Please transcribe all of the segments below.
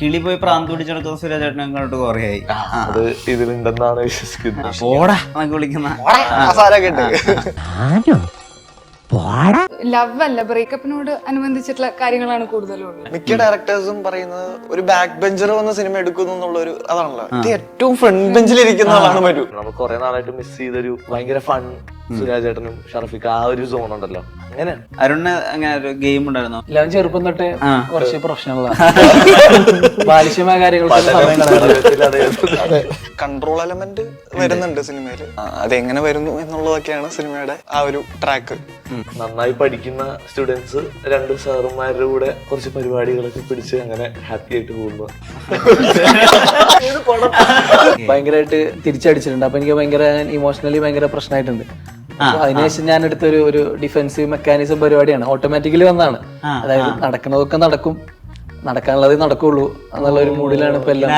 കിളി പോയി പ്രാന്ത് പിടിച്ചെടുക്കുന്ന സുരേഷ് ചേട്ടനെ കണ്ടിട്ട് കുറേ ആയി അത് ഇതിലുണ്ടെന്നാണ് വിശ്വസിക്കുന്നത്. ഓടാ എന്നൊക്കെ വിളിക്കുന്ന ഉണ്ട്. ലവ് അല്ല ബ്രേക്കപ്പിനോട് അനുബന്ധിച്ചിട്ടുള്ള കാര്യങ്ങളാണ് കൂടുതലും ഉള്ളത്. മിക്ക ഡയറക്ടേഴ്സും പറയുന്നത് ഒരു ബാക്ക് ബെഞ്ചർ വന്ന സിനിമ എടുക്കുന്നു എന്നുള്ള ഒരു അതാണല്ലോ ഇത് ഏറ്റവും ഫ്രണ്ട് ബെഞ്ചിൽ ഇരിക്കുന്ന ആളാണ് മരു. നമുക്ക് കുറെ നാളായിട്ട് മിസ് ചെയ്തൊരു ഭയങ്കര ഫൺ സുരാജ് ചേട്ടനും ഷറഫിക്ക് ആ ഒരു സോൺ ഉണ്ടല്ലോ. അങ്ങനെ. അരുണിന് അങ്ങനെ ഒരു ഗെയിം ഉണ്ടായിരുന്നോ. എല്ലാം ചെറുപ്പം തൊട്ട് കുറച്ച് പ്രൊഫഷണലാണ് ബാലിശ്യമായ കാര്യങ്ങൾ കൺട്രോൾ എലമെന്റ് വരുന്നുണ്ട് സിനിമയിൽ അതെങ്ങനെ വരുന്നു എന്നുള്ളതൊക്കെയാണ് സിനിമയുടെ ആ ഒരു ട്രാക്ക് നന്നായി പഠിക്കുന്ന സ്റ്റുഡൻസ് രണ്ട് സാറുമാരുടെ കൂടെ കുറച്ച് പരിപാടികളൊക്കെ പിടിച്ച് അങ്ങനെ ഹാപ്പി ആയിട്ട് പോകുന്നു. ഭയങ്കരമായിട്ട് തിരിച്ചടിച്ചിട്ടുണ്ട്. അപ്പൊ എനിക്ക് ഭയങ്കര ഇമോഷണലി ഭയങ്കര പ്രശ്നമായിട്ടുണ്ട് അതിനുശേഷം ഞാൻ എടുത്തൊരു ഒരു ഡിഫൻസീവ് മെക്കാനിസം പരിപാടിയാണ്. ഓട്ടോമാറ്റിക്കലി വന്നാണ് അതായത് നടക്കുന്നതൊക്കെ നടക്കും. നടക്കാനുള്ളതേ നടക്കുള്ളൂ എന്നുള്ള ഒരു മൂഡിലാണ് ഇപ്പൊ എല്ലാം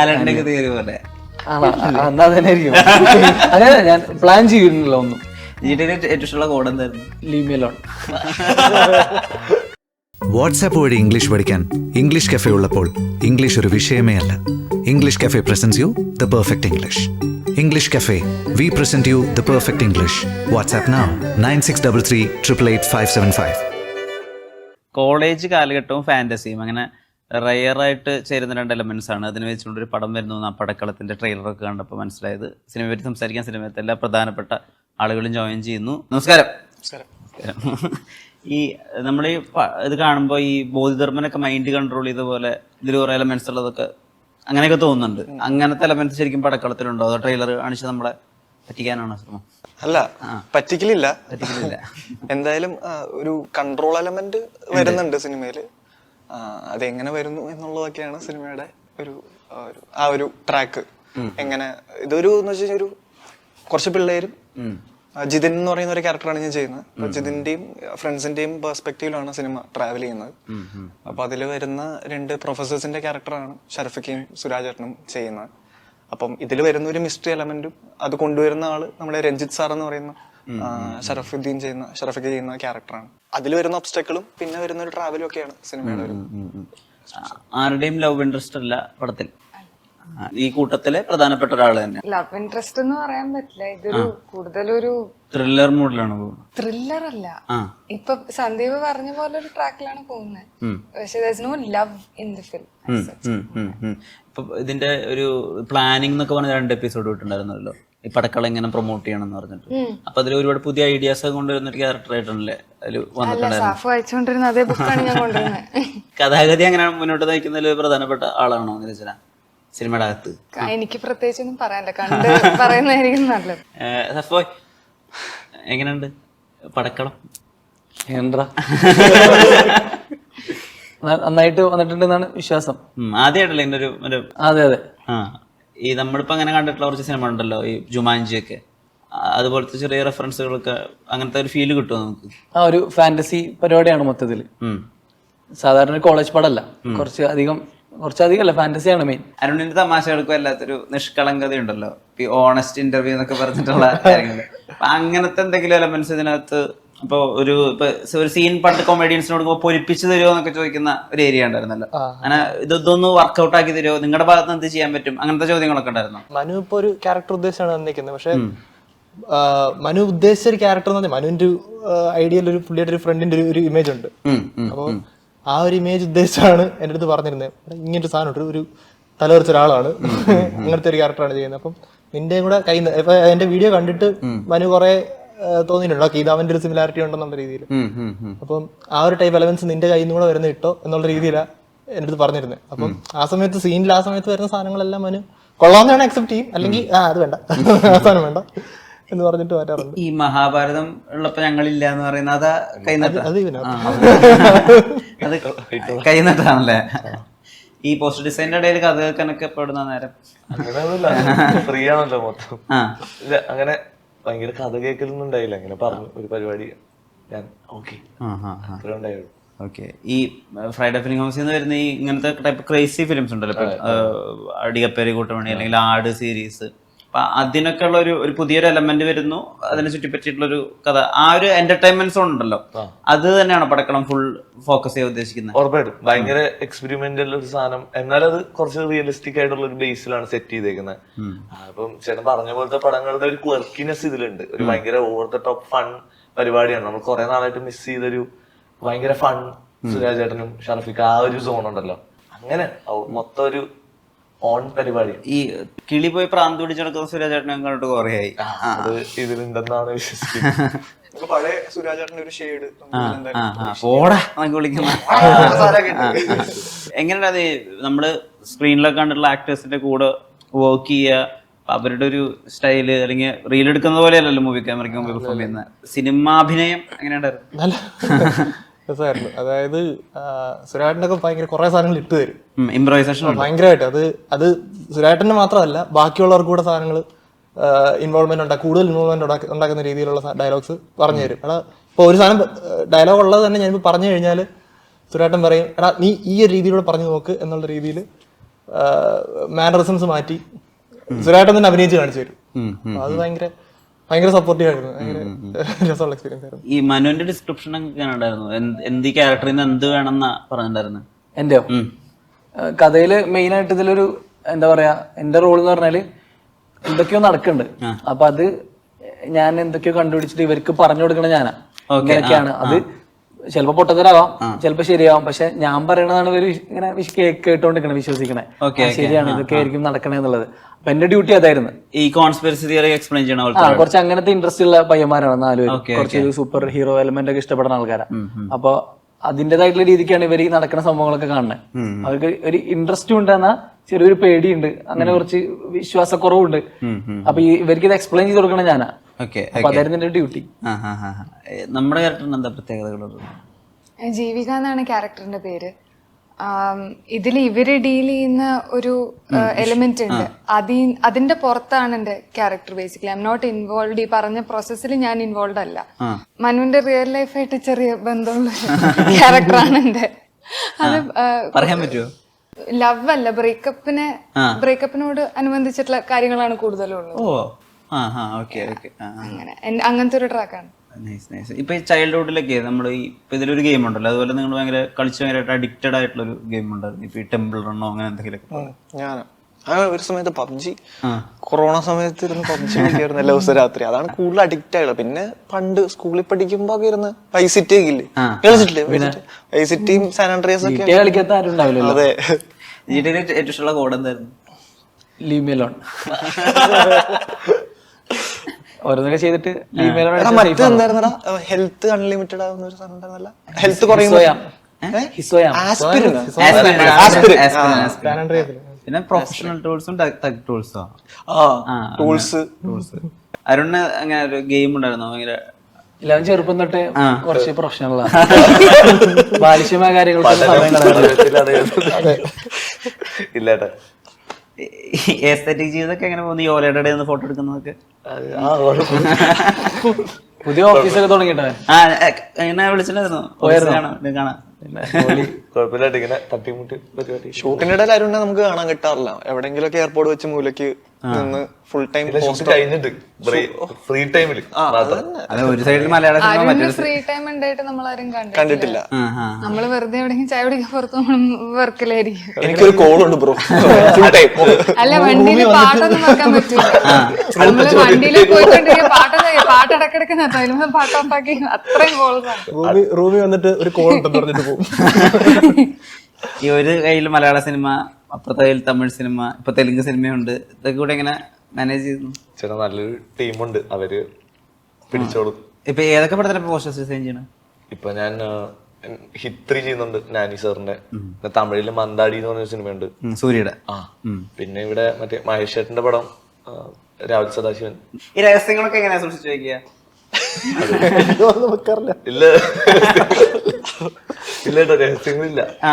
എന്നാ തന്നെ ആയിരിക്കും അങ്ങനെ ഞാൻ പ്ലാൻ ചെയ്യുന്നില്ല ഒന്നും. ജിഡിയിലെ ഏറ്റവും ഇഷ്ടമുള്ള കോഡ് എന്തായിരുന്നു? ലീമിയലോൺ വാട്സാപ്പ് വഴി ഇംഗ്ലീഷ് പഠിക്കാൻ ഇംഗ്ലീഷ് കഫേ ഉള്ളപ്പോൾ ഇംഗ്ലീഷ് ഒരു വിഷയമേ അല്ല. English cafe presents you the perfect English English cafe we present you the perfect English WhatsApp now nine six double three triple eight five seven five college കാലഘട്ടവും ഫാന്റസിയും അങ്ങനെ റയറായിട്ട് ചേരുന്ന രണ്ട് എലമെന്റ്സ് ആണ്. അതിന് വെച്ചുകൊണ്ട് ഒരു പടം വരുന്നു ആ പടക്കളത്തിന്റെ ട്രെയിലറൊക്കെ കണ്ടപ്പോൾ മനസ്സിലായത്. സിനിമയെ പറ്റി സംസാരിക്കാൻ സിനിമയത്തെ എല്ലാ പ്രധാനപ്പെട്ട ആളുകളും ജോയിൻ ചെയ്യുന്നു. നമസ്കാരം. ഈ നമ്മൾ ഈ ഇത് കാണുമ്പോൾ ഈ ബോധിധർമ്മനൊക്കെ മൈൻഡ് കൺട്രോൾ ചെയ്ത പോലെ ഇതിൽ കുറേ എലമെന്റ്സ് ഉള്ളതൊക്കെ അങ്ങനെയൊക്കെ തോന്നുന്നുണ്ട്. അങ്ങനത്തെ എലമെന്റ്സ് ശരിക്കും പടക്കളത്തിലുണ്ടോ? അതോ ട്രെയിലർ കാണിച്ച് നമ്മളെ പറ്റിക്കാനാണോ ശ്രമം? അല്ല പറ്റിക്കലില്ല. പറ്റിക്കലില്ല. എന്തായാലും ഒരു കൺട്രോൾ എലമെന്റ് വരുന്നുണ്ട് സിനിമയിൽ. അതെങ്ങനെ വരുന്നു എന്നുള്ളതൊക്കെയാണ് സിനിമയുടെ ഒരു ആ, ഒരു- ട്രാക്ക് എങ്ങനെ ഇതൊരു എന്ന് വെച്ചാൽ ഒരു കുറച്ച് പിള്ളേരും ജിതിൻ എന്ന് പറയുന്ന ഒരു ക്യാരക്ടറാണ് ഞാൻ ചെയ്യുന്നത്. അപ്പൊ ജിതിന്റെയും ഫ്രണ്ട്സിന്റെയും പെർസ്പെക്റ്റീവിലാണ് സിനിമ ട്രാവൽ ചെയ്യുന്നത്. അപ്പൊ അതിൽ വരുന്ന രണ്ട് പ്രൊഫസേഴ്സിന്റെ ക്യാരക്ടറാണ് ഷർഫിക്കയും സുരാജേട്ടനും ചെയ്യുന്നത്. അപ്പം ഇതിൽ വരുന്ന ഒരു മിസ്റ്ററി എലമെന്റും അത് കൊണ്ടുവരുന്ന ആൾ നമ്മുടെ രഞ്ജിത് സാർ എന്ന് പറയുന്ന ഷറഫുദ്ദീൻ ചെയ്യുന്ന ഷറഫിക്ക് ചെയ്യുന്ന ക്യാരക്ടറാണ് അതിൽ വരുന്ന ഒബ്സ്റ്റക്കിളും പിന്നെ വരുന്ന ഒരു ട്രാവലും ഒക്കെയാണ് സിനിമയുടെ ഒരു ആരുടെയും ലവ് ഇൻട്രസ്റ്റ് അല്ല പടത്തിൽ. ഈ കൂട്ടത്തിലെ പ്രധാനപ്പെട്ട ഒരാൾ തന്നെ. ലവ് ഇൻട്രസ്റ്റ് എന്ന് പറയാൻ പറ്റില്ല. ഇതൊരു കൂടുതലൊരു ത്രില്ലർ മൂഡിലാണ് പോകുന്നത്. ത്രില്ലർ അല്ല. ഇപ്പൊ സന്ദീപ് പറഞ്ഞ പോലെ ഒരു ട്രാക്കിലാണ് പോകുന്നത്. പക്ഷെ no love in the film. ഇപ്പൊ ഇതിന്റെ ഒരു പ്ലാനിംഗ് എന്നൊക്കെ പറഞ്ഞ രണ്ട് എപ്പിസോഡ് വിട്ടുണ്ടായിരുന്നല്ലോ ഈ പടക്കള എങ്ങനെ പ്രൊമോട്ട് ചെയ്യണം എന്ന് പറഞ്ഞിട്ട് അപ്പൊ അതിൽ ഒരുപാട് പുതിയ ഐഡിയാസ് കൊണ്ടുവരുന്ന ഒരു ക്യാരക്ടർ ആയിട്ടാണല്ലേ അതിൽ വന്നിട്ടുണ്ടായിരുന്നു കഥാഗതി അങ്ങനെ മുന്നോട്ട് നയിക്കുന്നതിൽ പ്രധാനപ്പെട്ട ആളാണോ നിരചന സിനിമയുടെ അകത്ത്. എനിക്ക് പ്രത്യേകിച്ചൊന്നും പറയാനില്ല. കണ്ട് പറയുന്നതായിരിക്കും നല്ലത്. സഫോയ് എങ്ങനെയുണ്ട്? പടക്കളം? എന്താ നന്നായിട്ട് വന്നിട്ടുണ്ടെന്നാണ് വിശ്വാസം. ആദ്യമായിട്ടല്ലേ എന്റെ ഒരു ഒരു അതെ അതെ. ആ ഈ നമ്മളിപ്പോ അങ്ങനെ കണ്ടിട്ടുള്ള കുറച്ച് സിനിമ ഉണ്ടല്ലോ ഈ ജുമാൻജി ഒക്കെ അതുപോലത്തെ ചെറിയ റെഫറൻസുകളൊക്കെ അങ്ങനത്തെ ഒരു ഫീൽ കിട്ടുമോ നമുക്ക്? ആ ഒരു ഫാന്റസി പരിപാടിയാണ് മൊത്തത്തിൽ സാധാരണ ഒരു കോളേജ് പടമല്ല. കുറച്ച് അധികം കുറച്ചധികം അല്ല ഫാന്റസിയാണ് മെയിൻ അരുണിന്റെ തമാശകൾക്കും അല്ലാത്തൊരു നിഷ്കളങ്കത ഉണ്ടല്ലോ ഈ ഓണസ്റ്റ് ഇന്റർവ്യൂ എന്നൊക്കെ പറഞ്ഞിട്ടുള്ള കാര്യങ്ങൾ അപ്പൊ അങ്ങനത്തെ എന്തെങ്കിലും എലമെന്റ്സ് ഇതിനകത്ത് ഇപ്പൊ ഒരു ഇപ്പൊ ഒരു സീൻ പണ്ട് കൊമേഡിയൻസിനോട് പൊരിപ്പിച്ചു തരുമോ എന്നൊക്കെ ചോദിക്കുന്ന ഒരു ഏരിയ ഉണ്ടായിരുന്നല്ലോ. അങ്ങനെ ഇത് ഇതൊന്ന് വർക്ക്ഔട്ട് ആക്കി തരുമോ നിങ്ങളുടെ ഭാഗത്ത് നിന്ന് എന്ത് ചെയ്യാൻ പറ്റും? അങ്ങനത്തെ ചോദ്യങ്ങളൊക്കെ ഉണ്ടായിരുന്നു? മനു ഇപ്പൊ ഒരു ക്യാരക്ടർ ഉദ്ദേശമാണ് വന്നിരിക്കുന്നത്. പക്ഷേ മനു ഉദ്ദേശിച്ച ഒരു ക്യാരക്ടർ എന്ന് പറഞ്ഞാൽ മനുവിന്റെ ഐഡിയയിൽ ഒരു പുള്ളിയുടെ ഒരു ഫ്രണ്ടിന്റെ ഒരു ഒരു ഇമേജ് ഉണ്ട്. അപ്പോൾ ആ ഒരു ഇമേജ് ഉദ്ദേശിച്ചാണ് എന്റെ അടുത്ത് പറഞ്ഞിരുന്നത് ഇങ്ങനത്തെ ഇങ്ങനൊരു സാധനം ഒരു തലവറിച്ച ഒരാളാണ്. ഇങ്ങനത്തെ ഒരു ക്യാരക്ടറാണ് ചെയ്യുന്നത്. അപ്പം നിന്റെ കൂടെ കയ്യിൽ നിന്ന് ഇപ്പൊ എന്റെ വീഡിയോ കണ്ടിട്ട് മനു കുറെ തോന്നിയിട്ടുണ്ടോ. ഇത് അവന്റെ ഒരു സിമിലാരിറ്റി ഉണ്ടെന്നുള്ള രീതിയിൽ. അപ്പം ആ ഒരു ടൈപ്പ് എലവൻസ് നിന്റെ കയ്യിൽ നിന്ന് കൂടെ വരുന്ന ഇട്ടോ എന്നുള്ള രീതിയിലാണ് എന്റെ അടുത്ത് പറഞ്ഞിരുന്നത് അപ്പം ആ സമയത്ത് സീനിൽ ആ സമയത്ത് വരുന്ന സാധനങ്ങളെല്ലാം മനു കൊള്ളാമെന്നാണ് അക്സെപ്റ്റ് ചെയ്യും. അല്ലെങ്കിൽ ആ അത് വേണ്ട. ആ സാധനം വേണ്ട. എന്ന് പറഞ്ഞിട്ട് മാറ്റാറുണ്ട്. ഈ മഹാഭാരതം ഉള്ളപ്പോ ഞങ്ങളില്ല എന്ന് പറയുന്ന അതാ കൈനട്ട. അത് അത് കൈനട്ടാണല്ലേ? ഈ പോസ്റ്റർ ഡിസൈനിന്റെ ഇടയിൽ കഥ കേൾക്കാനൊക്കെ എപ്പോഴും നേരം ഫ്രീ ആണല്ലോ മൊത്തം. ഇല്ല അങ്ങനെ ഭയങ്കര കഥ കേൾക്കലൊന്നും ഉണ്ടായില്ല അങ്ങനെ പറഞ്ഞു ഒരു പരിപാടി ഞാൻ ഓക്കെ അത്രേ ഉണ്ടായുള്ളൂ. ഓക്കെ. ഈ ഫ്രൈഡേ ഫിലിം ഹൗസിൽ നിന്ന് വരുന്ന ഈ ഇങ്ങനത്തെ ടൈപ്പ് ക്രേസി ഫിലിംസ് ഉണ്ടല്ലോ. അടികപ്പേരി കൂട്ടമണി അല്ലെങ്കിൽ ആട് സീരീസ് അപ്പൊ അതിനൊക്കെ ഉള്ള ഒരു ഒരു പുതിയൊരു എലമെന്റ് വരുന്നു. അതിനെ ചുറ്റിപ്പറ്റിയിട്ടുള്ള ഒരു കഥ. ആ ഒരു എന്റർടൈൻമെന്റ് സോൺ ഉണ്ടല്ലോ. അത് തന്നെയാണ് പടക്കളം ഫുൾ ഫോക്കസ് ചെയ്യാൻ ഉദ്ദേശിക്കുന്നത്? ഉറപ്പായിട്ടും. ഭയങ്കര എക്സ്പെരിമെന്റൽ ഒരു സാധനം. എന്നാലും അത് കുറച്ച് റിയലിസ്റ്റിക് ആയിട്ടുള്ള ഒരു ബേസിലാണ് സെറ്റ് ചെയ്തേക്കുന്നത് അപ്പം ചേട്ടൻ പറഞ്ഞ പോലത്തെ പടങ്ങളുടെ ഒരു ക്വർക്കിനെസ് ഇതിലുണ്ട്. ഒരു ഭയങ്കര ഓവർ ദ ടോപ്പ് ഫൺ പരിപാടിയാണ്. നമ്മൾ കുറെ നാളായിട്ട് മിസ് ചെയ്തൊരു ഭയങ്കര ഫൺ സുരാജ് ചേട്ടനും ഷറഫിക്ക് ആ ഒരു സോൺ ഉണ്ടല്ലോ. അങ്ങനെ മൊത്തം ഒരു ഓൺ പരിപാടി ഈ കിളി പോയി പ്രാന്ത് പിടിച്ചു നടക്കുന്ന സുരാജേട്ടനെ കണ്ടിട്ട് കുറേ ആയി അത് ഇതിലുണ്ടെന്നാണ് വിശ്വസിക്കുന്നത് നമുക്ക് പഴയ സുരാജേട്ടന്റെ ഒരു ഷെയ്ഡ് വിളിക്കുന്ന അത് നമ്മൾ സ്ക്രീനിലൊക്കെ കണ്ടിട്ടുള്ള ആക്ടേഴ്സിന്റെ കൂടെ വർക്ക് ചെയ്യുക അവരുടെ ഒരു സ്റ്റൈൽ അല്ലെങ്കിൽ റീൽ എടുക്കുന്ന പോലെയല്ലല്ലോ മൂവി ക്യാമറയ്ക്ക് മുമ്പ് പെർഫോം ചെയ്യുന്ന സിനിമാഭിനയം എങ്ങനെയുണ്ടായിരുന്നു രസമായിരുന്നു. അതായത് സുരാട്ടിനൊക്കെ ഒക്കെ ഭയങ്കര കുറെ സാധനങ്ങൾ ഇട്ട് തരും. ഇംപ്രൈസേഷൻ ഭയങ്കരമായിട്ട്. അത് അത് സുരാട്ടന് മാത്രമല്ല ബാക്കിയുള്ളവർക്ക് കൂടെ സാധനങ്ങൾ ഇൻവോൾവ്മെന്റ് ഉണ്ടാക്കുക കൂടുതൽ ഇൻവോൾവ്മെന്റ് ഉണ്ടാക്കുന്ന രീതിയിലുള്ള ഡയലോഗ്സ് പറഞ്ഞു തരും. എടാ ഇപ്പൊ ഒരു സാധനം ഡയലോഗ് ഉള്ളത് തന്നെ ഞാനിപ്പോ പറഞ്ഞു കഴിഞ്ഞാൽ സുരാട്ടൻ പറയും എടാ നീ ഈ ഒരു രീതിയിലൂടെ പറഞ്ഞു നോക്ക് എന്നുള്ള രീതിയിൽ മാനറിസംസ് മാറ്റി സുരാട്ടൻ തന്നെ അഭിനയിച്ച് കാണിച്ചു തരും. അത് ഭയങ്കര ഭയങ്കര സപ്പോർട്ടീവ് ആയിരുന്നു. ഭയങ്കര രസമുള്ള എക്സ്പീരിയൻസ് ആയിരുന്നു. ഈ മനുവിന്റെ ഡിസ്ക്രിപ്ഷൻ എങ്ങനെ ഉണ്ടായിരുന്നു എന്ത് ഈ ക്യാരക്ടറിൽ നിന്ന് എന്ത് വേണമെന്നാ പറഞ്ഞിട്ടുണ്ടായിരുന്നു? എന്റെ കഥയിൽ മെയിൻ ആയിട്ട് ഇതിലൊരു എന്താ പറയാ എന്റെ റോൾ എന്ന് പറഞ്ഞാൽ എന്തൊക്കെയോ നടക്കുന്നുണ്ട്. അപ്പൊ അത് ഞാൻ എന്തൊക്കെയോ കണ്ടുപിടിച്ചിട്ട് ഇവർക്ക് പറഞ്ഞു കൊടുക്കണ ഞാനാ. ഇങ്ങനെയൊക്കെയാണ്. അത് ചിലപ്പോ പൊട്ടത്തരാവാം ചിലപ്പോ ശരിയാവാം. പക്ഷെ ഞാൻ പറയണതാണ് ഇവർ ഇങ്ങനെ കേട്ടോണ്ടിരിക്കണേ വിശ്വസിക്കണേ. Okay, ശരിയാണ് ഇതൊക്കെ ആയിരിക്കും നടക്കണേ എന്നുള്ളത്. അപ്പൊ എന്റെ ഡ്യൂട്ടി അതായിരുന്നു. ഈ കോൺസ്പിറസി തിയറി എക്സ്പ്ലെയിൻ ചെയ്യണ ആ പോലത്തെ കുറച്ച് അങ്ങനത്തെ ഇൻട്രസ്റ്റ് ഉള്ള പയ്യന്മാരാണ് നാലുപേരും. Okay, കുറച്ച് സൂപ്പർ ഹീറോ എലമെന്റ് ഒക്കെ ഇഷ്ടപ്പെടുന്ന ആൾക്കാരാണ് അപ്പൊ അതിന്റേതായിട്ടുള്ള രീതിക്കാണ് ഇവർ ഈ നടക്കുന്ന സംഭവങ്ങളൊക്കെ കാണുന്നത് അവർക്ക് ഒരു ഇൻട്രസ്റ്റ് ഉണ്ട് എന്നാ ചെറിയൊരു പേടിയുണ്ട്. അങ്ങനെ കുറച്ച് വിശ്വാസക്കുറവുണ്ട്. അപ്പൊ ഈ ഇവർക്ക് ഇത് എക്സ്പ്ലെയിൻ ചെയ്ത് കൊടുക്കണം ഞാനാ. ഓക്കെ അപ്പൊ അതായിരുന്നു എന്റെ ഡ്യൂട്ടി. നമ്മുടെ ക്യാരക്ടറിന് എന്താ പ്രത്യേകതകളുള്ളത് ജീവിക എന്നാണ് ക്യാരക്ടറിന്റെ പേര്. ഇതിൽ ഇവർ ഡീൽ ചെയ്യുന്ന ഒരു എലിമെന്റ് ഉണ്ട്. അതി അതിന്റെ പുറത്താണ് എന്റെ character basically I am not involve ഈ പറഞ്ഞ പ്രോസസ്സിൽ ഞാൻ ഇൻവോൾവ് അല്ല. മനുവിന്റെ റിയൽ ലൈഫായിട്ട് ചെറിയ ബന്ധമുള്ള ക്യാരക്ടറാണ് എന്റെ. അത് പറയാൻ പറ്റുമോ ലവ് അല്ല. ബ്രേക്കപ്പിനെ ബ്രേക്കപ്പിനോട് അനുബന്ധിച്ചിട്ടുള്ള കാര്യങ്ങളാണ് കൂടുതലുള്ളത്. അങ്ങനെ. അങ്ങനത്തെ ഒരു ട്രാക്കാണ് നൈസ് നൈസ് ഇപ്പൊ ഈ ചൈൽഡ്ഹുഡിലൊക്കെ നമ്മൾ ഈ ഇപ്പൊ ഇതിലൊരു ഗെയിം ഉണ്ടല്ലോ. അതുപോലെ നിങ്ങൾ ഭയങ്കര കളിച്ച് ഭയങ്കരമായിട്ട് അഡിക്റ്റഡ് ആയിട്ടുള്ള ഒരു ഗെയിം ഉണ്ടായിരുന്നു. ഇപ്പൊ ഈ ടെമ്പിൾ റണ്ണോ അങ്ങനെ എന്തെങ്കിലുമൊക്കെ. ഞാൻ ഒരു സമയത്ത് പബ്ജി. കൊറോണ സമയത്ത് ഇരുന്ന് പബ്ജി കളിക്കായിരുന്നു എല്ലാ ദിവസവും രാത്രി. അതാണ് കൂടുതൽ അഡിക്റ്റ് ആയത് പിന്നെ പണ്ട് സ്കൂളിൽ പഠിക്കുമ്പോ ഒക്കെ ഇരുന്ന് വൈസിറ്റി ഒക്കെ ഇല്ലേ? കളിച്ചിട്ടില്ലേ വൈസിറ്റിയും സാനിറ്ററൈസ് ഒക്കെ കളിക്കാത്ത ആരും ഉണ്ടാവില്ല അതെ. ഏറ്റവും ഇഷ്ടമുള്ള കോഡ് എന്തായിരുന്നു? ലീവ് മേലോൺ ഓരോന്നൊക്കെ ചെയ്തിട്ട് ലീവ് മേലോൺ എടാ മറ്റേ ഹെൽത്ത് അൺലിമിറ്റഡ് ആവുന്ന ഒരു സാധനം ഉണ്ടായിരുന്നല്ല. ഹെൽത്ത് കുറയുമ്പോ ഹിസോയാം aspirin Aspirin, aspirin Aspirin, Aspirin. പിന്നെ പ്രൊഫഷണൽ ടൂൾസും ടെക് ടൂൾസോ ആ ടൂൾസ് ടൂൾസ് അരുണ് അങ്ങനെ ഒരു ഗെയിം ഉണ്ടായിരുന്നു ഭയങ്കര എല്ലാവരും ചെറുപ്പം തൊട്ട് കുറച്ച് പ്രൊഫഷണലാണ് ബാലിശ്യമായ കാര്യങ്ങൾ എസ്തറ്റിക് ജീവിതമൊക്കെ എങ്ങനെ പോകുന്നു? നിന്ന് ഫോട്ടോ എടുക്കുന്നതൊക്കെ? പുതിയ ഓഫീസൊക്കെ തുടങ്ങിയിട്ടേ? ആ എ- എങ്ങനെ വിളിച്ചിട്ടുണ്ടായിരുന്നു? കാണാം ഇത് കാണാം. കുഴപ്പമില്ലാട്ട് ഇങ്ങനെ തട്ടിമുട്ടി പരിപാടി. ഷൂട്ടിന്റെ ഇടയിൽ ആരും നമുക്ക് കാണാൻ കിട്ടാറില്ല. എവിടെയെങ്കിലൊക്കെ എയർപോർട്ട് വെച്ച് മൂലക്ക് നിന്ന് ഫുൾ ടൈം കഴിഞ്ഞിട്ട് ഫ്രീ ടൈമിൽ ഒരു സൈഡിൽ മലയാള സിനിമ അരുണിന് ഫ്രീ ടൈം ഉണ്ടായിട്ട് നമ്മൾ ആരും കണ്ടിട്ടില്ല. നമ്മൾ വെറുതെ എവിടെയെങ്കിലും ചായ കുടിക്കാൻ പുറത്ത് നമ്മൾ വർക്കിലായിരിക്കും. എനിക്കൊരു കോൾ ഉണ്ട് ബ്രോ ഫുൾ ടൈം അല്ല വണ്ടിയിൽ പാട്ടൊന്നും വെക്കാൻ പറ്റില്ല നമ്മൾ വണ്ടിയിൽ പോയിക്കൊണ്ടിരിക്കുക പാട്ട് പാട്ട് ഇടക്കിടക്ക് നിർത്താം പാട്ട് ഓഫാക്കി അത്രയും കോൾസാണ് റൂമി റൂമി വന്നിട്ട് ഒരു കോൾ ഉണ്ടെന്ന് പറഞ്ഞിട്ട് പോകും ഈ ഒരു കയ്യിൽ മലയാള സിനിമ അപ്പുറത്തെ തമിഴ് സിനിമ ഇപ്പൊ തെലുങ്ക് സിനിമയുണ്ട്. ഇതൊക്കെ കൂടെ എങ്ങനെ മാനേജ് ചെയ്യുന്നു ചേട്ടാ നല്ലൊരു ടീമുണ്ട്. അവർ പിടിച്ചോളും. ഇപ്പൊ ഏതൊക്കെ പടത്തിലാണ് പോസ്റ്റേഴ്സ് ഡിസൈൻ ചെയ്യണം? ഇപ്പൊ ഞാൻ ഹിത്രി ചെയ്യുന്നുണ്ട് നാനി സാറിന്റെ. പിന്നെ തമിഴിൽ മന്ദാടി എന്ന് പറഞ്ഞ സിനിമയുണ്ട്. സൂര്യയുടെ. ആ. പിന്നെ ഇവിടെ മറ്റേ മഹേഷ് ചേട്ടന്റെ പടം രാഹുൽ സദാശിവൻ. ഈ രഹസ്യങ്ങളൊക്കെ എങ്ങനെയാ സൂക്ഷിച്ചു വെക്കുക? ഇല്ല. ഇല്ല കേട്ടോ രഹസ്യങ്ങളില്ല. ആ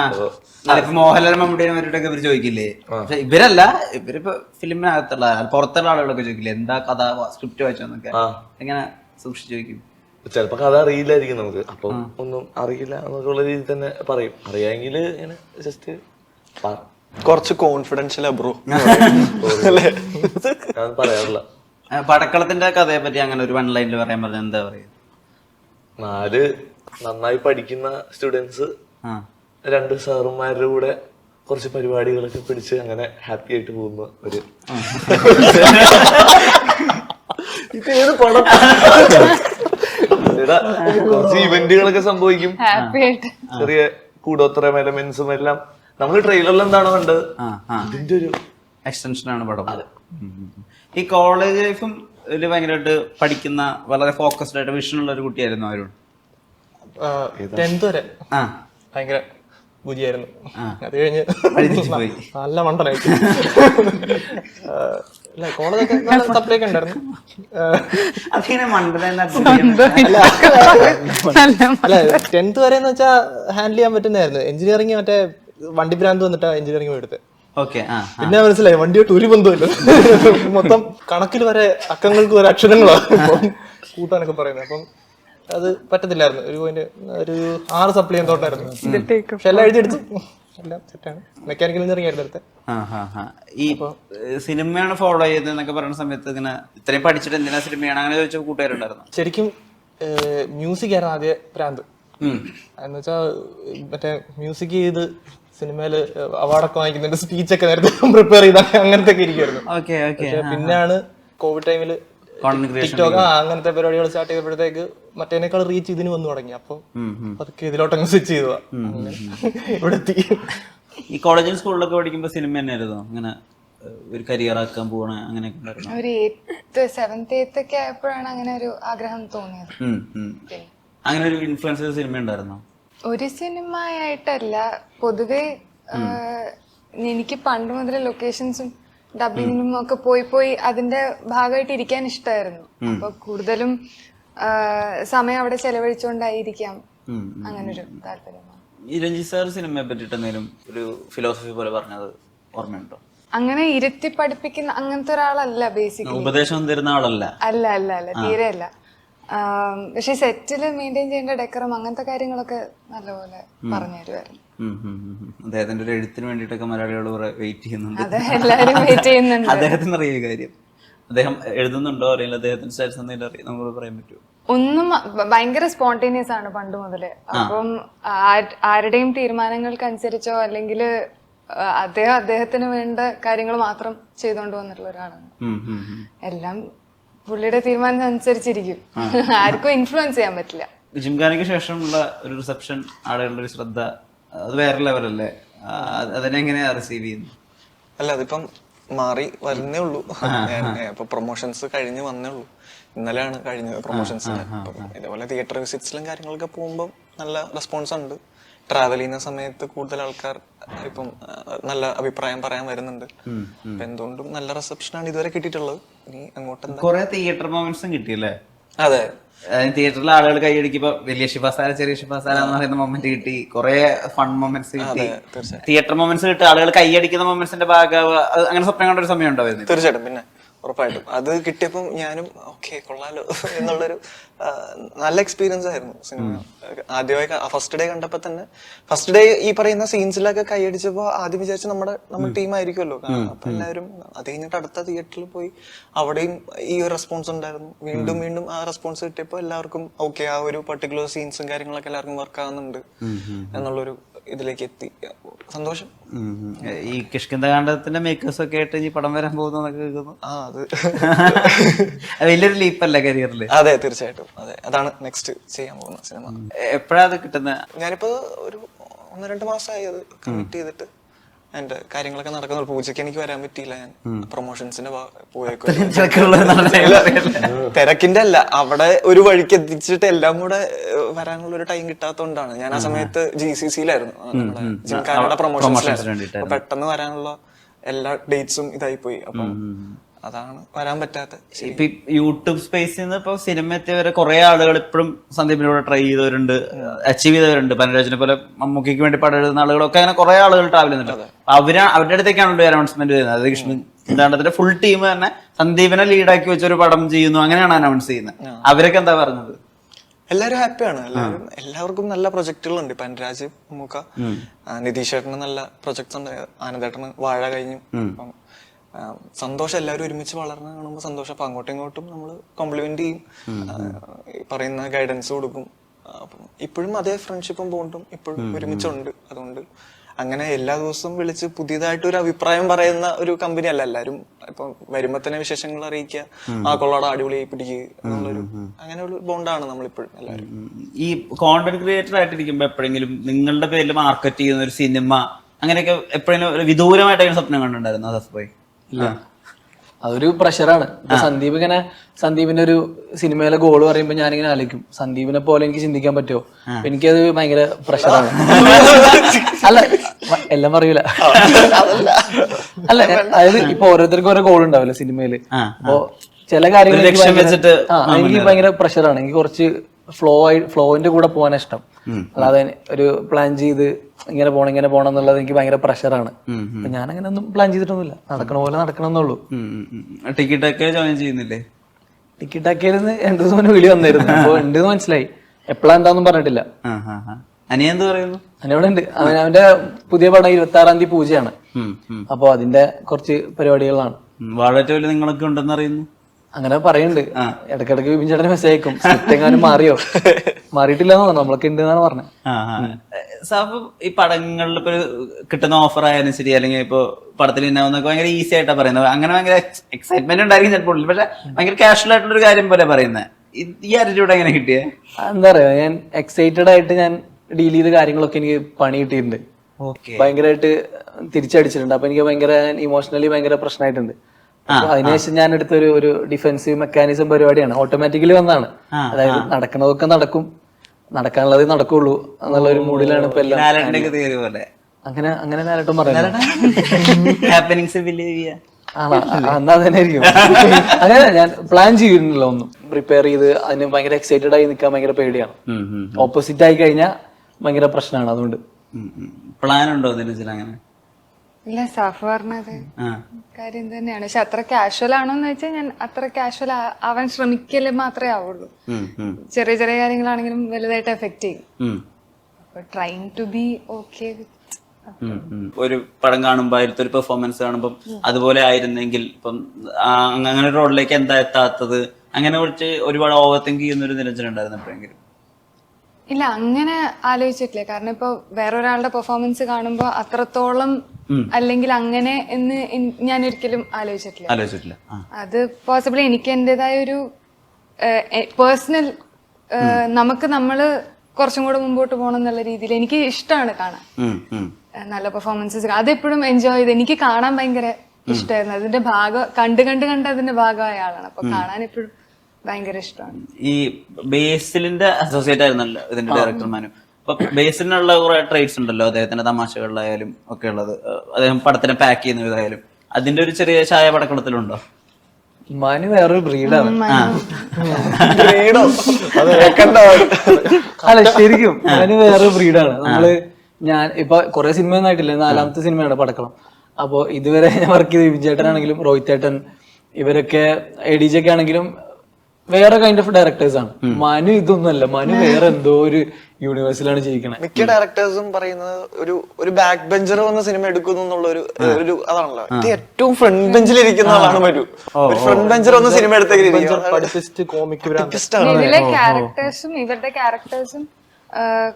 ഇപ്പൊ മോഹൻലാൽ മമ്മൂട്ടിയെ മറ്റൊക്കെ ഇവർ ചോദിക്കില്ലേ? പക്ഷെ ഇവരല്ല ഇവരിപ്പോ ഫിലിമിനകത്തുള്ള പുറത്തുള്ള ആളുകളൊക്കെ ചോദിക്കില്ലേ? എന്താ കഥ സ്ക്രിപ്റ്റ് വായിച്ചോന്നൊക്കെ? എങ്ങനെ സൂക്ഷിച്ചു ചോദിക്കും? ചിലപ്പോ കഥ അറിയില്ലായിരിക്കും നമുക്ക്. അപ്പം ഒന്നും അറിയില്ല എന്നൊക്കെയുള്ള രീതിയിൽ തന്നെ പറയും. അറിയാമെങ്കിൽ ഇങ്ങനെ ജസ്റ്റ് കുറച്ച് കോൺഫിഡൻഷ്യൽ ബ്രോ ഞാൻ പറയാറില്ല. പടക്കളത്തിന്റെ കഥയെ പറ്റി അങ്ങനെ ഒരു വൺ ലൈനിൽ പറയാൻ പറഞ്ഞാൽ എന്താ പറയുക നാല് നന്നായി പഠിക്കുന്ന സ്റ്റുഡൻസ് ആ. രണ്ട് സാറുമാരുടെ കൂടെ കുറച്ച് പരിപാടികളൊക്കെ പിടിച്ച് അങ്ങനെ ഹാപ്പി ആയിട്ട് പോകുന്ന ഒരു പടം? എടാ, കുറച്ച് ഇവന്റുകളൊക്കെ സംഭവിക്കും. ഹാപ്പി ആയിട്ട്. ചെറിയ കൂടോത്തരം എലമെന്റ്സും എല്ലാം. നമ്മൾ ട്രെയിലറിൽ എന്താണോ കണ്ടത്? അതിന്റെ ഒരു എക്സ്റ്റൻഷനാണ് പടം. ഉം, ഉം, ഉം. ഈ കോളേജ് ലൈഫും ഭയങ്കരമായിട്ട് പഠിക്കുന്ന വളരെ ഫോക്കസ്ഡ് ആയിട്ട് വിഷൻ ഉള്ള ഒരു കുട്ടിയായിരുന്നു അവരോട് ടെൻത്ത് വരെ. ഭയങ്കര ബുദ്ധിയായിരുന്നു. അത് കഴിഞ്ഞ്. നല്ല മണ്ടനായിട്ട്. അല്ല കോളേജൊക്കെ സപ്ലൈക്ക് ഉണ്ടായിരുന്നു. അല്ല. ടെൻത്ത് വരെ എന്ന് വെച്ചാൽ ഹാൻഡിൽ ചെയ്യാൻ പറ്റുന്നതായിരുന്നു. എഞ്ചിനീയറിംഗ് മറ്റേ വണ്ടി ഭ്രാന്ത് വന്നിട്ടാ എഞ്ചിനീയറിംഗ് എടുത്തത് പിന്നെ മനസ്സിലായി വണ്ടിയോട്ട് ഒരു ബന്ധമില്ല മൊത്തം കണക്കിൽ വരെ അക്കങ്ങൾക്ക് വരെ അക്ഷരങ്ങളാണ് കൂട്ടാനൊക്കെ പറയുന്നത്. അപ്പം അത് പറ്റത്തില്ലായിരുന്നു. ഒരു പോയിന്റ് ഒരു ആറ് സപ്ലൈ എന്തോട്ടായിരുന്നു പക്ഷെ എല്ലാം എഴുതിയെടുത്തു എല്ലാം സെറ്റാണ് മെക്കാനിക്കൽ എഞ്ചിനീയറിംഗ് ആയിരുന്നു എടുത്തത് ആ, ആ, ആ. ഈ സിനിമയാണ് ഫോളോ ചെയ്തത് എന്നൊക്കെ പറയുന്ന സമയത്ത് ഇങ്ങനെ ഇത്രയും പഠിച്ചിട്ട് എന്തിനാ സിനിമയാണ് അങ്ങനെ ചോദിച്ച കൂട്ടുകാരുണ്ടായിരുന്നു? ശരിക്കും മ്യൂസിക് ആയിരുന്നു ആദ്യ പ്രാന്ത്. എന്ന് വെച്ചാൽ മറ്റേ മ്യൂസിക് ചെയ്ത് സിനിമയിൽ അവാർഡൊക്കെ വാങ്ങിക്കുന്നുണ്ട് സ്പീച്ചൊക്കെ നേരത്തെ പ്രിപ്പയർ ചെയ്ത അങ്ങനത്തെ ഒക്കെ ഇരിക്കുമായിരുന്നു ഓക്കെ ഓക്കെ പിന്നെയാണ് കോവിഡ് ടൈമിൽ ടിക്ടോക്ക് അങ്ങനത്തെ പരിപാടികൾ സ്റ്റാർട്ട് ചെയ്തപ്പോഴത്തേക്ക് മറ്റേനേക്കാൾ റീച്ച് ഇതിന് വന്നു തുടങ്ങി. അപ്പൊ അതൊക്കെ ഇതിലോട്ടങ്ങ് സ്വിച്ച് ചെയ്തു. ഇവിടെ എത്തി ഈ കോളേജിൽ സ്കൂളിലൊക്കെ പഠിക്കുമ്പോൾ സിനിമ തന്നെയായിരുന്നു? അങ്ങനെ ഒരു കരിയർ ആക്കാൻ പോകണ അങ്ങനെയൊക്കെ ഒരു എയ്ത്ത് സെവൻത്ത് എയ്ത്ത് ഒക്കെ ആയപ്പോഴാണ് അങ്ങനെ ഒരു ആഗ്രഹം തോന്നിയത്. അങ്ങനെ ഒരു ഇൻഫ്ലുവൻസ് സിനിമ ഉണ്ടായിരുന്നോ? ഒരു സിനിമയായിട്ടല്ല പൊതുവെ ആഹ്, എനിക്ക് പണ്ട് മുതലേ ലൊക്കേഷൻസും ഡബിങ്ങിനും ഒക്കെ പോയി പോയി അതിന്റെ ഭാഗമായിട്ട് ഇരിക്കാൻ ഇഷ്ടമായിരുന്നു അപ്പൊ കൂടുതലും സമയം അവിടെ ചെലവഴിച്ചുകൊണ്ടായിരിക്കാം അങ്ങനൊരു ഒരു താല്പര്യമാണ് സാർ സിനിമയെ പറ്റിട്ട് എന്തെങ്കിലും ഒരു ഫിലോസഫി പോലെ പറഞ്ഞത് ഓർമ്മയുണ്ടോ? അങ്ങനെ ഇരുത്തി പഠിപ്പിക്കുന്ന അങ്ങനത്തെ ഒരാളല്ല ബേസിക്കലി ഉപദേശം തരുന്ന ആളല്ല. അല്ല അല്ല അല്ല. തീരെ അല്ല. പക്ഷെ സെറ്റിൽ മെയിന്റെയിൻ ചെയ്യേണ്ട ഡെക്കറും അങ്ങനത്തെ കാര്യങ്ങളൊക്കെ നല്ലപോലെ പറഞ്ഞു തരുമായിരുന്നു. അദ്ദേഹത്തിന്റെ ഒരു എഴുത്തിന് വേണ്ടിയിട്ടൊക്കെ മലയാളികൾ വെയിറ്റ് ചെയ്യുന്നുണ്ട്. അത് എല്ലാവരും വെയിറ്റ് ചെയ്യുന്നുണ്ട്. അദ്ദേഹത്തിന് അറിയ കാര്യം. അദ്ദേഹം എഴുതുന്നുണ്ടോ അറിയില്ല. അദ്ദേഹത്തിന് സ്റ്റാറ്റസ് എന്തെങ്കിലും അറിയാം. നമുക്ക് പറയാൻ പറ്റുമോ? ഒന്നും ഭയങ്കര സ്പോണ്ടേനിയസ് ആണ് പണ്ട് മുതലേ. അപ്പം ആരുടെയും തീരുമാനങ്ങൾക്കനുസരിച്ചോ അല്ലെങ്കിൽ അദ്ദേഹം അദ്ദേഹത്തിന് വേണ്ട കാര്യങ്ങൾ മാത്രം ചെയ്തുകൊണ്ട് വന്നിട്ടുള്ള ഒരാളാണ്. എല്ലാം പുള്ളിയുടെ തീരുമാനം അനുസരിച്ചിരിക്കും ആർക്കും ഇൻഫ്ലുവൻസ് ചെയ്യാൻ പറ്റില്ല. ജിംഖാനയ്ക്ക് ശേഷമുള്ള ഒരു റിസപ്ഷൻ ആളുകളുടെ ഒരു ശ്രദ്ധ അത് വേറെ ലെവലല്ലേ അതിനെങ്ങനെ റിസീവ് ചെയ്യുന്നു അല്ല അതിപ്പം മാറി വരുന്നേ ഉള്ളൂ. ഇപ്പൊ പ്രൊമോഷൻസ് കഴിഞ്ഞ് വന്നേ ഉള്ളൂ. ഇന്നലെയാണ് കഴിഞ്ഞത് പ്രൊമോഷൻസ് ഇതേപോലെ തിയേറ്റർ വിസിറ്റ്സിലും കാര്യങ്ങളൊക്കെ പോകുമ്പോൾ നല്ല റെസ്പോൺസ് ഉണ്ട്. ട്രാവൽ ചെയ്യുന്ന സമയത്ത് കൂടുതൽ ആൾക്കാർ ഇപ്പം നല്ല അഭിപ്രായം പറയാൻ വരുന്നുണ്ട്. അപ്പൊ എന്തുകൊണ്ടും നല്ല റിസപ്ഷൻ ആണ് ഇതുവരെ കിട്ടിയിട്ടുള്ളത്. ഇനി അങ്ങോട്ട് കുറെ തിയേറ്റർ മൊമെന്റ്സും കിട്ടിയല്ലേ അതെ. തിയേറ്ററിൽ ആളുകൾ കൈയടിക്കുമ്പോ വലിയ ശിവസാര ചെറിയ ശിവസാര എന്ന് പറയുന്ന മൊമെന്റ് കിട്ടി. കുറെ ഫൺ മൊമെന്റ്സ് കിട്ടി. തിയേറ്റർ മൊമെന്റ്സ് കിട്ടി ആളുകൾ കൈയടിക്കുന്ന മൊമെന്റ്സിന്റെ ഭാഗമാവുക അങ്ങനെ സ്വപ്നം കണ്ട ഒരു സമയം ഉണ്ടാവുമായിരുന്നു തീർച്ചയായിട്ടും. പിന്നെ ഉറപ്പായിട്ടും. അത് കിട്ടിയപ്പോൾ ഞാനും ഓക്കെ കൊള്ളാലോ എന്നുള്ളൊരു നല്ല എക്സ്പീരിയൻസ് ആയിരുന്നു സിനിമ. ആദ്യമായി ഫസ്റ്റ് ഡേ കണ്ടപ്പോ തന്നെ ഫസ്റ്റ് ഡേ ഈ പറയുന്ന സീൻസിലൊക്കെ കൈയടിച്ചപ്പോ ആദ്യം വിചാരിച്ച നമ്മുടെ നമ്മുടെ ടീം ആയിരിക്കുമല്ലോ അപ്പൊ എല്ലാവരും അത് കഴിഞ്ഞിട്ട് അടുത്ത തിയേറ്ററിൽ പോയി അവിടെയും ഈ ഒരു റെസ്പോൺസ് ഉണ്ടായിരുന്നു. വീണ്ടും വീണ്ടും ആ റെസ്പോൺസ് കിട്ടിയപ്പോ എല്ലാവർക്കും ഓക്കെ ആ ഒരു പർട്ടിക്കുലർ സീൻസും കാര്യങ്ങളൊക്കെ എല്ലാവർക്കും വർക്ക് ആവുന്നുണ്ട് എന്നുള്ളൊരു ഇതിലേക്ക് എത്തി സന്തോഷം. ഈ കിഷ്കിന്ദകാണ്ഡത്തിന്റെ മേക്കേഴ്സ് ഒക്കെ ആയിട്ട് ഇനി പടം വരാൻ പോകുന്നതൊക്കെ കേൾക്കുന്നു. ആ അത്. അത് വലിയൊരു ലീപ്പല്ല കരിയറിൽ അതെ തീർച്ചയായിട്ടും. അതെ അതാണ് നെക്സ്റ്റ് ചെയ്യാൻ പോകുന്ന സിനിമ. എപ്പോഴാണ് അത് കിട്ടുന്നത് ഞാനിപ്പോ ഒരു ഒന്ന് രണ്ട് മാസമായി അത് കണക്ട് ചെയ്തിട്ട്. എന്റെ കാര്യങ്ങളൊക്കെ നടക്കുന്ന പൂജയ്ക്ക് എനിക്ക് വരാൻ പറ്റിയില്ല ഞാൻ. പ്രൊമോഷൻസിന്റെ പോയേക്കും തിരക്കിന്റെ അല്ല അവിടെ ഒരു വഴിക്ക് എത്തിച്ചിട്ട് എല്ലാം കൂടെ വരാനുള്ള ഒരു ടൈം കിട്ടാത്തോണ്ടാണ് ഞാൻ ആ സമയത്ത് ജി സി സിയിലായിരുന്നു. ജിംഖാനയുടെ പ്രൊമോഷൻസിലായിരുന്നു. പെട്ടെന്ന് വരാനുള്ള എല്ലാ ഡേറ്റ്സും ഇതായി പോയി അപ്പൊ അതാണ് വരാൻ പറ്റാത്ത ഇപ്പൊ യൂട്യൂബ് സ്പേസിൽ നിന്ന് ഇപ്പൊ സിനിമ എത്തിയവരെ കുറെ ആളുകൾ ഇപ്പോഴും സന്ദീപിനോട് ട്രൈ ചെയ്തവരുണ്ട് അച്ചീവ് ചെയ്തവരുണ്ട്. പനരാജിനെ പോലെ മമ്മൂക്കിക്ക് വേണ്ടി പടം എഴുതുന്ന ആളുകളൊക്കെ അങ്ങനെ കുറെ ആളുകൾ ട്രാവൽ ചെയ്യുന്നുണ്ട്. അവർ അവരുടെ അടുത്തേക്കാണല്ലോ അനൗൺസ്മെന്റ് ചെയ്യുന്നത് അത് കൃഷ്ണൻ സിദ്ധാന്തത്തിന്റെ ഫുൾ ടീം തന്നെ സന്ദീപിനെ ലീഡാക്കി വെച്ചൊരു പടം ചെയ്യുന്നു. അങ്ങനെയാണ് അനൗൺസ് ചെയ്യുന്നത്. അവരൊക്കെ എന്താ പറഞ്ഞത്? എല്ലാവരും ഹാപ്പിയാണ് എല്ലാവരും എല്ലാവർക്കും നല്ല പ്രൊജക്ടുകളുണ്ട് ഇപ്പൊ അനുരാജ് മുക്ക നിതീഷ് ചേട്ടന് നല്ല പ്രൊജക്ട്സ് ഉണ്ട്. ആനന്ദേട്ടന് വാഴ കഴിഞ്ഞു. സന്തോഷം എല്ലാവരും ഒരുമിച്ച് വളർന്ന് കാണുമ്പോൾ സന്തോഷം. അപ്പൊ അങ്ങോട്ടും ഇങ്ങോട്ടും നമ്മൾ കോംപ്ലിമെന്റ് ചെയ്യും. പറയുന്ന ഗൈഡൻസ് കൊടുക്കും. അപ്പം ഇപ്പോഴും അതേ ഫ്രണ്ട്ഷിപ്പും ബോണ്ടും ഇപ്പോഴും ഒരുമിച്ചുണ്ട്. അതുകൊണ്ട് അങ്ങനെ എല്ലാ ദിവസവും വിളിച്ച് പുതിയതായിട്ട് ഒരു അഭിപ്രായം പറയുന്ന ഒരു കമ്പനി അല്ല എല്ലാരും. ഇപ്പൊ വരുമ്പോ തന്നെ വിശേഷങ്ങൾ അറിയിക്കുക. ആ കൊള്ളാട അടിപൊളി പിടിക്കുക എന്നുള്ളൊരു അങ്ങനെ ഒരു ബോണ്ടാണ് നമ്മളിപ്പോഴും എല്ലാവരും. ഈ കോണ്ടന്റ് ക്രിയേറ്റർ ആയിട്ടിരിക്കുമ്പോ എപ്പോഴെങ്കിലും നിങ്ങളുടെ പേരിൽ മാർക്കറ്റ് ചെയ്യുന്ന ഒരു സിനിമ അങ്ങനെയൊക്കെ എപ്പോഴെങ്കിലും ഒരു വിദൂരമായിട്ട് സ്വപ്നം കണ്ടിട്ടുണ്ടായിരുന്നു ഇല്ല അതൊരു പ്രഷറാണ്. സന്ദീപ് ഇങ്ങനെ സന്ദീപിന്റെ ഒരു സിനിമയിലെ ഗോൾ പറയുമ്പോ ഞാനിങ്ങനെ ആലോചിക്കും സന്ദീപിനെ പോലെ എനിക്ക് ചിന്തിക്കാൻ പറ്റുമോ? എനിക്കത് ഭയങ്കര പ്രഷറാണ്. അല്ല എല്ലാം പറയൂല. അല്ല അതായത് ഇപ്പൊ ഓരോരുത്തർക്കും ഓരോ ഗോൾ ഉണ്ടാവില്ല സിനിമയിൽ. അപ്പൊ ചില കാര്യങ്ങൾ എനിക്ക് ഭയങ്കര പ്രഷറാണ്. എനിക്ക് കുറച്ച് ഫ്ലോ ആയി ഫ്ലോവിന്റെ കൂടെ പോകാൻ ഇഷ്ടം. അല്ലാതെ ഒരു പ്ലാൻ ചെയ്ത് ഇങ്ങനെ പോണം ഇങ്ങനെ പോണം എന്നുള്ളത് എനിക്ക് ഭയങ്കര പ്രഷറാണ് അപ്പൊ ഞാൻ അങ്ങനെ ഒന്നും പ്ലാൻ ചെയ്തിട്ടൊന്നുമില്ല. നടക്കണ പോലെ നടക്കണമെന്നുള്ളൂ ടിക്കറ്റ് ജോയിൻ ചെയ്യുന്നില്ലേ? ടിക്കറ്റ് ആക്കിയിരുന്ന് രണ്ടു ദിവസം മുന്നേ വിളി വന്നായിരുന്നു അപ്പൊ ഉണ്ട് മനസ്സിലായി. എപ്പോഴാ എന്താന്നും പറഞ്ഞിട്ടില്ല. എന്ത് പറയുന്നു? അനിയോടെ ഉണ്ട്. അവൻ അവന്റെ പുതിയ പടം ഇരുപത്തി ആറാം തീയതി പൂജയാണ്. അപ്പൊ അതിന്റെ കുറച്ച് പരിപാടികളാണ്. വാഴറ്റോൽ നിങ്ങളൊക്കെ ഉണ്ടെന്ന് അറിയുന്നു? അങ്ങനെ പറയുന്നുണ്ട് ഇടക്കിടക്ക് വിപിൻ ചേട്ടന് മെസ്സേജ് അയക്കും. എങ്ങാനും മാറിയോ? മാറിയിട്ടില്ല എന്ന് പറഞ്ഞു നമ്മളൊക്കെ ഉണ്ട് എന്നാണ് പറഞ്ഞത് ആ. ഈ പടങ്ങളിൽ ഇപ്പൊ കിട്ടുന്ന ഓഫർ ആയാലും ശരി അല്ലെങ്കിൽ ഇപ്പൊ പടത്തിൽ ഉണ്ടാവുന്നൊക്കെ ഭയങ്കര ഈസി ആയിട്ടാ പറയുന്നത്. അങ്ങനെ ഭയങ്കര എക്സൈറ്റ്മെന്റ് ഉണ്ടായിരിക്കും ചിലപ്പോൾ. ഉള്ളിൽ. പക്ഷെ ഭയങ്കര കാഷ്വൽ ആയിട്ടുള്ള ഒരു കാര്യം പോലെ പറയുന്നത് ഈ ആറ്റിറ്റ്യൂഡ് എങ്ങനെ കിട്ടിയേ? എന്താ പറയാ ഞാൻ എക്സൈറ്റഡ് ആയിട്ട് ഞാൻ ഡീൽ ചെയ്ത കാര്യങ്ങളൊക്കെ എനിക്ക് പണി കിട്ടിയിട്ടുണ്ട്. ഭയങ്കരമായിട്ട് തിരിച്ചടിച്ചിട്ടുണ്ട്. അപ്പൊ എനിക്ക് ഭയങ്കര ഇമോഷണലി ഭയങ്കര പ്രശ്നമായിട്ടുണ്ട്. അതിനുശേഷം ഞാൻ എടുത്തൊരു ഒരു ഡിഫൻസീവ് മെക്കാനിസം പരിപാടിയാണ്. ഓട്ടോമാറ്റിക്കലി വന്നാണ് അതായത് നടക്കണതൊക്കെ നടക്കും. നടക്കാനുള്ളതേ നടക്കുള്ളൂ എന്നുള്ള ഒരു മൂഡിലാണ് ഇപ്പൊ എല്ലാം അങ്ങനെ അങ്ങനെ നേരിട്ടും പറയുന്നത് എന്നാ അങ്ങനെ ഞാൻ പ്ലാൻ ചെയ്യുന്നില്ല ഒന്നും. പ്രിപ്പയർ ചെയ്ത് അതിന് ഭയങ്കര എക്സൈറ്റഡ് ആയി നിൽക്കാൻ ഭയങ്കര പേടിയാണ്. ഓപ്പോസിറ്റ് ആയി കഴിഞ്ഞാൽ ഭയങ്കര പ്രശ്നമാണ് അതുകൊണ്ട്. പ്ലാൻ ഉണ്ടോ അങ്ങനെ? ഇല്ല സാഫ് പറഞ്ഞത് കാര്യം തന്നെയാണ്. പക്ഷെ അത്ര കാഷ്വൽ ആണോന്ന് വെച്ചാൽ ഞാൻ അത്ര കാഷ്വൽ ആവാൻ ശ്രമിക്കൽ മാത്രമേ ആവുള്ളൂ. ചെറിയ ചെറിയ കാര്യങ്ങളാണെങ്കിലും വലുതായിട്ട് എഫക്ട് ചെയ്യും. Trying to be okay. ഒരു പടം കാണുമ്പോ അതിലത്തെ ഒരു പെർഫോമൻസ് കാണുമ്പോൾ അതുപോലെ ആയിരുന്നെങ്കിൽ ഇപ്പം അങ്ങനെ ഒരു റോഡിലേക്ക് എന്താ എത്താത്തത്? അങ്ങനെ കുറച്ച് ഒരുപാട് ഓവർ തിങ്ക് ചെയ്യുന്ന ഒരു നിരഞ്ജനം ഉണ്ടായിരുന്നു എപ്പോഴെങ്കിലും. ഇല്ല അങ്ങനെ ആലോചിച്ചിട്ടില്ല. കാരണം ഇപ്പൊ വേറൊരാളുടെ പെർഫോമൻസ് കാണുമ്പോൾ അത്രത്തോളം അല്ലെങ്കിൽ അങ്ങനെ എന്ന് ഞാൻ ഒരിക്കലും ആലോചിച്ചിട്ടില്ല. ആലോചിച്ചിട്ടില്ല. അത് പോസിബിൾ എനിക്ക് എന്റെതായ ഒരു പേഴ്സണൽ നമുക്ക് നമ്മൾ കുറച്ചും കൂടെ മുമ്പോട്ട് പോകണം എന്നുള്ള രീതിയിൽ എനിക്ക് ഇഷ്ടമാണ് കാണാൻ. നല്ല പെർഫോമൻസസ് അതെപ്പോഴും എൻജോയ് ചെയ്ത് എനിക്ക് കാണാൻ ഭയങ്കര ഇഷ്ടമായിരുന്നു. അതിന്റെ ഭാഗം കണ്ട് കണ്ട് കണ്ട് അതിന്റെ ഭാഗമായ ആളാണ്. അപ്പൊ കാണാൻ എപ്പോഴും ഭയങ്കര ഇഷ്ടമാണ്. ഈ ബേസിലിന്റെ അസോസിയേറ്റ് ആയിരുന്നല്ലോ ഇതിന്റെ ഡയറക്ടർമാനും അപ്പൊ ബേസിനുള്ള കുറെ ട്രേഡ്സ് ഉണ്ടല്ലോ. അദ്ദേഹത്തിന്റെ തമാശകളിലായാലും ഒക്കെ ഉള്ളത്. അദ്ദേഹം പടത്തിനെ പാക്ക് ചെയ്യുന്ന വിധമായാലും. അതിന്റെ ഒരു ചെറിയ ചായ പടക്കളത്തിലുണ്ടോ? മനു വേറെ ബ്രീഡാണ് അല്ല ശരിക്കും മനു വേറെ ബ്രീഡാണ് നമ്മൾ ഞാൻ ഇപ്പൊ കുറെ സിനിമ ആയിട്ടില്ല. നാലാമത്തെ സിനിമയാണ് പടക്കളം. അപ്പോ ഇതുവരെ ഞാൻ വർക്ക് ചെയ്ത വിജയേട്ടനാണെങ്കിലും റോഹിത് ഏട്ടൻ ഇവരൊക്കെ എ ഡി ജെ ഒക്കെ ആണെങ്കിലും വേറെ കൈൻഡ് ഓഫ് ഡയറക്ടേഴ്സ് ആണ്. മനു ഇതൊന്നുമല്ല. മനു വേറെ എന്തോ ഒരു യൂണിവേഴ്സിലാണ് ജീവിക്കണേ. മിക്ക ഡയറക്ടേഴ്സും പറയുന്നത് ഒരു ഒരു ബാക്ക് ബെഞ്ചർ വന്ന സിനിമ എടുക്കുന്നു എന്നുള്ള ഒരു ഒരു അതാണല്ലോ. ഇത് ഏറ്റവും ഫ്രണ്ട് ബെഞ്ചിൽ ഇരിക്കുന്ന ആളാണ് വരൂ ഒരു ഫ്രണ്ട് ബെഞ്ചർ വന്ന സിനിമ എടുത്തേക്ക് ഇവരുടെ ക്യാരക്ടേഴ്സും ഇവരുടെ ക്യാരക്ടേഴ്സും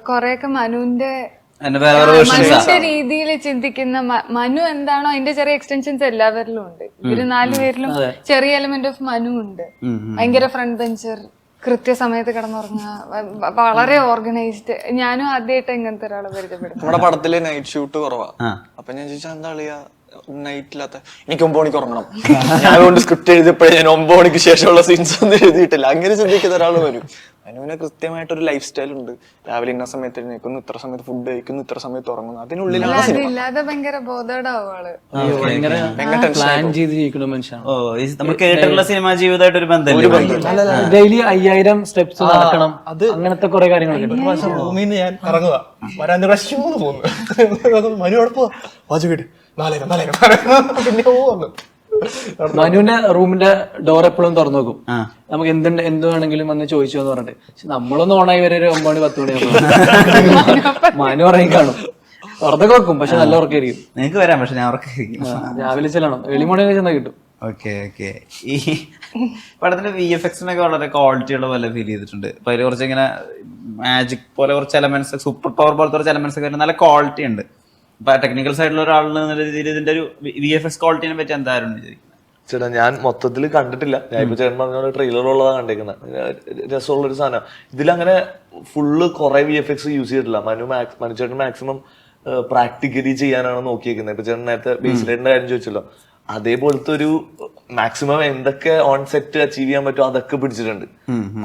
കൊറേയൊക്കെ മനുവിന്റെ മനുവിന്റെ രീതിയിൽ ചിന്തിക്കുന്ന മനു എന്താണോ അതിന്റെ ചെറിയ എക്സ്റ്റൻഷൻസ് എല്ലാവരിലും ഉണ്ട്. ഇവർ നാലുപേരിലും ചെറിയ എലമെന്റ് ഓഫ് മനു ഉണ്ട്. ഭയങ്കര ഫ്രണ്ട് ബെഞ്ചർ കൃത്യസമയത്ത് കിടന്നുറങ്ങുക വളരെ ഓർഗനൈസ്ഡ് ഞാനും ആദ്യമായിട്ട് ഇങ്ങനത്തെ ഒരാളെ പരിചയപ്പെടുന്നു നമ്മുടെ പടത്തിൽ നൈറ്റ് ഷൂട്ട് കുറവാ. അപ്പൊ ഞാൻ ചോദിച്ചാൽ എന്താ കളിയാ? നൈറ്റില്ലാത്ത എനിക്ക് ഒമ്പത് മണിക്ക് ഉറങ്ങണം. ഞാൻ അതുകൊണ്ട് സ്ക്രിപ്റ്റ് എഴുതിയപ്പോഴേ ഞാൻ ഒമ്പത് മണിക്ക് ശേഷമുള്ള സീൻസ് ഒന്നും എഴുതിയിട്ടില്ല. അങ്ങനെ ചിന്തിക്കുന്ന ഒരാൾ വരും. അനുവിന് കൃത്യമായിട്ടൊരു ലൈഫ് സ്റ്റൈൽ ഉണ്ട്. രാവിലെ ഇന്ന സമയത്ത് എഴുന്നേക്കുന്നു ഇത്ര സമയത്ത് ഫുഡ് കഴിക്കുന്നു ഇത്ര സമയത്ത് ഉറങ്ങുന്നു. അതിനുള്ളിലാണ് നമ്മൾ കേട്ടിട്ടുള്ള സിനിമാ ജീവിതമായിട്ട് ഒരു ബന്ധമില്ല. ഡെയിലി അയ്യായിരം സ്റ്റെപ്സ് നടക്കണം. അങ്ങനത്തെ കുറെ. റൂമിൽ നിന്ന് ഞാൻ ഇറങ്ങുക വരാൻ പോകുന്നു. മനു പോവാ. പിന്നെ മനുവിന്റെ റൂമിന്റെ ഡോർ എപ്പോഴും തുറന്നു നോക്കും നമുക്ക് എന്തുണ്ട് എന്ത് വേണമെങ്കിലും വന്ന് ചോദിച്ചു എന്ന് പറഞ്ഞിട്ട്. പക്ഷെ നമ്മളൊന്ന് ഓണായി വരെ ഒരു ഒമ്പത് മണി പത്ത് മണി മനു ഉറങ്ങി കാണും. തുറന്നൊക്കെ വെക്കും പക്ഷെ നല്ല ഉറക്കായിരിക്കും നിങ്ങൾക്ക് വരാം പക്ഷെ ഞാൻ ഉറക്കായിരിക്കും രാവിലെ ചെല്ലണം. മോർണിംഗ് ചെന്നാൽ കിട്ടും. Okay okay. ഈ പടത്തിന്റെ വി എഫ് എക്സിനൊക്കെ വളരെ ക്വാളിറ്റി ഉള്ള പോലെ ഫീൽ ചെയ്തിട്ടുണ്ട്. അപ്പൊ അതിൽ കുറച്ച് ഇങ്ങനെ മാജിക് പോലെ കുറച്ച് എലമെന്റ്സ് സൂപ്പർ പവർ പോലത്തെ കുറച്ച് എലമെന്റ്സ് ഒക്കെ നല്ല ക്വാളിറ്റി ഉണ്ട്. ടെക്നിക്കൽ സൈഡിലുള്ള ഒരാളിന് എന്നുള്ള രീതിയിൽ ഇതിന്റെ ഒരു വി എഫ് എസ് ക്വാളിറ്റിനെ പറ്റി എന്തായിരുന്നു വിചാരിക്കുന്നത്? ചേട്ടാ ഞാൻ മൊത്തത്തിൽ കണ്ടിട്ടില്ല. ഞാൻ ഇപ്പൊ ചേട്ടൻ പറഞ്ഞ ട്രെയിലർ ട്രെയിലറുള്ളതാണ് കണ്ടേക്കുന്നത് രസമുള്ള ഒരു സാധനം. ഇതിലങ്ങനെ ഫുള്ള് കുറെ വി എഫ് എക്സ് യൂസ് ചെയ്തിട്ടില്ല. മനു മാക്സ് മനു ചേട്ടൻ മാക്സിമം പ്രാക്ടിക്കലി ചെയ്യാനാണ് നോക്കിയിരിക്കുന്നത് ഇപ്പൊ ചേട്ടൻ നേരത്തെ ബേസിലേറ്റിന്റെ കാര്യം ചോദിച്ചല്ലോ. അതേപോലത്തെ ഒരു മാക്സിമം എന്തൊക്കെ ഓൺ സെറ്റ് അച്ചീവ് ചെയ്യാൻ പറ്റുമോ അതൊക്കെ പിടിച്ചിട്ടുണ്ട്.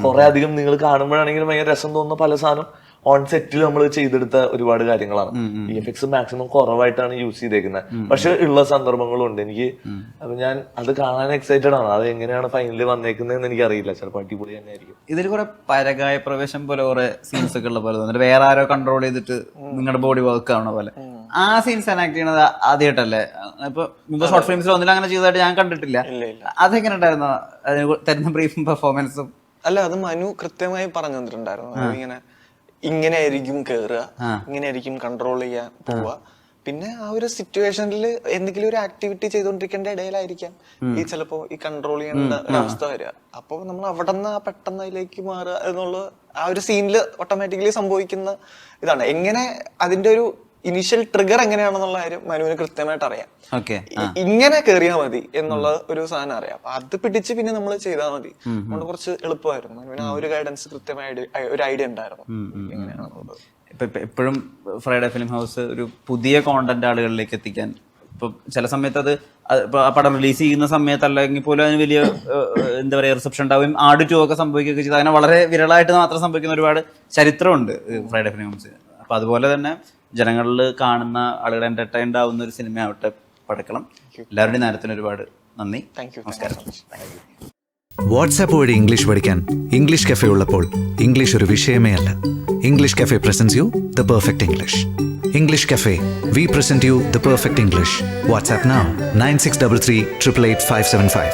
കുറെ അധികം നിങ്ങൾ കാണുമ്പോഴാണെങ്കിലും ഭയങ്കര രസം തോന്നുന്ന പല സാധനം. ഓൺ സെറ്റിൽ നമ്മൾ ചെയ്തെടുത്ത ഒരുപാട് കാര്യങ്ങളാണ്. വി എഫ് എക്സ് മാക്സിമം കുറവായിട്ടാണ് യൂസ് ചെയ്തേക്കുന്നത് പക്ഷെ ഉള്ള സന്ദർഭങ്ങളും ഉണ്ട് എനിക്ക് അപ്പൊ ഞാൻ അത് കാണാൻ എക്സൈറ്റഡ് ആണ്. അത് എങ്ങനെയാണ് ഫൈനലിൽ വന്നേക്കുന്നതെന്ന് എനിക്ക് അറിയില്ല ചിലപ്പോൾ അടിപൊളി തന്നെ ആയിരിക്കും. ഇതിൽ കുറെ പരകായ പ്രവേശം പോലെ കുറെ സീൻസ് ഒക്കെ ഉള്ള പോലെ തോന്നുന്നു. വേറെ ആരോ കൺട്രോൾ ചെയ്തിട്ട് നിങ്ങളുടെ ബോഡി വർക്ക് ആവണ പോലെ. ആ സീൻസ് എനാക്ട് ചെയ്യണത് ആദ്യമായിട്ടല്ലേ? ഇപ്പൊ മുമ്പ് ഷോർട്ട് ഫിലിംസിൽ ഒന്നിലും അങ്ങനെ ചെയ്തതായിട്ട് ഞാൻ കണ്ടിട്ടില്ല. അതെങ്ങനെ ഉണ്ടായിരുന്നു? അതിന് തരുന്ന ബ്രീഫും പെർഫോമൻസും അല്ല അത് മനു കൃത്യമായി പറഞ്ഞു തന്നിട്ടുണ്ടായിരുന്നു. ഇങ്ങനെ ഇങ്ങനെ ആയിരിക്കും കേറുക ഇങ്ങനെ ആയിരിക്കും കൺട്രോൾ ചെയ്യാൻ പോവുക. പിന്നെ ആ ഒരു സിറ്റുവേഷനിൽ എന്തെങ്കിലും ഒരു ആക്ടിവിറ്റി ചെയ്തുകൊണ്ടിരിക്കേണ്ട ഇടയിലായിരിക്കാം. ഈ ചിലപ്പോ ഈ കൺട്രോൾ ചെയ്യേണ്ട അവസ്ഥ വരിക. അപ്പൊ നമ്മൾ അവിടെ നിന്ന് പെട്ടെന്ന് അതിലേക്ക് മാറുക എന്നുള്ള ആ ഒരു സീനിൽ ഓട്ടോമാറ്റിക്കലി സംഭവിക്കുന്ന ഇതാണ്. എങ്ങനെ അതിന്റെ ഒരു ഇനീഷ്യൽ ട്രിഗർ എങ്ങനെയാണെന്നുള്ള കാര്യം മനുവിന് കൃത്യമായിട്ട് അറിയാം. ഓക്കെ ഇങ്ങനെ കേറിയാ മതി എന്നുള്ള ഒരു സാധനം അറിയാം. അപ്പൊ അത് പിടിച്ച് പിന്നെ നമ്മൾ ചെയ്താൽ മതി. അതുകൊണ്ട് കുറച്ച് എളുപ്പമായിരുന്നു. മനുവിന് ആ ഒരു ഗൈഡൻസ് കൃത്യമായ ഒരു ഐഡിയ ഉണ്ടായിരുന്നു. എങ്ങനെയാണെന്നുള്ളത്. ഇപ്പൊ എപ്പോഴും ഫ്രൈഡേ ഫിലിം ഹൗസ് ഒരു പുതിയ കോണ്ടന്റ് ആളുകളിലേക്ക് എത്തിക്കാൻ ഇപ്പൊ ചില സമയത്ത് അത് പടം റിലീസ് ചെയ്യുന്ന സമയത്ത് അല്ലെങ്കിൽ പോലും അതിന് വലിയ എന്താ പറയുക റിസപ്ഷൻ ഉണ്ടാവുകയും ആട് ടു ഒക്കെ സംഭവിക്കുകയൊക്കെ ചെയ്ത് അങ്ങനെ വളരെ വിരളായിട്ട് മാത്രം സംഭവിക്കുന്ന ഒരുപാട് ചരിത്രമുണ്ട് ഫ്രൈഡേ ഫിലിം ഹൗസ് അപ്പൊ അതുപോലെ തന്നെ ജനങ്ങളിൽ കാണുന്ന ആളുകൾ എന്റർടൈൻഡ് ആവുന്ന ഒരു സിനിമ ആവട്ടെ പടക്കണം എല്ലാവരുടെയും നേരത്തിന് ഒരുപാട് നന്ദി. താങ്ക് യു നമസ്കാരം. വാട്സാപ്പ് വഴി ഇംഗ്ലീഷ് പഠിക്കാൻ ഇംഗ്ലീഷ് കഫേ ഉള്ളപ്പോൾ ഇംഗ്ലീഷ് ഒരു വിഷയമേ അല്ല. English cafe presents you the perfect English English cafe we present you the perfect English WhatsApp nine six double three triple eight five seven five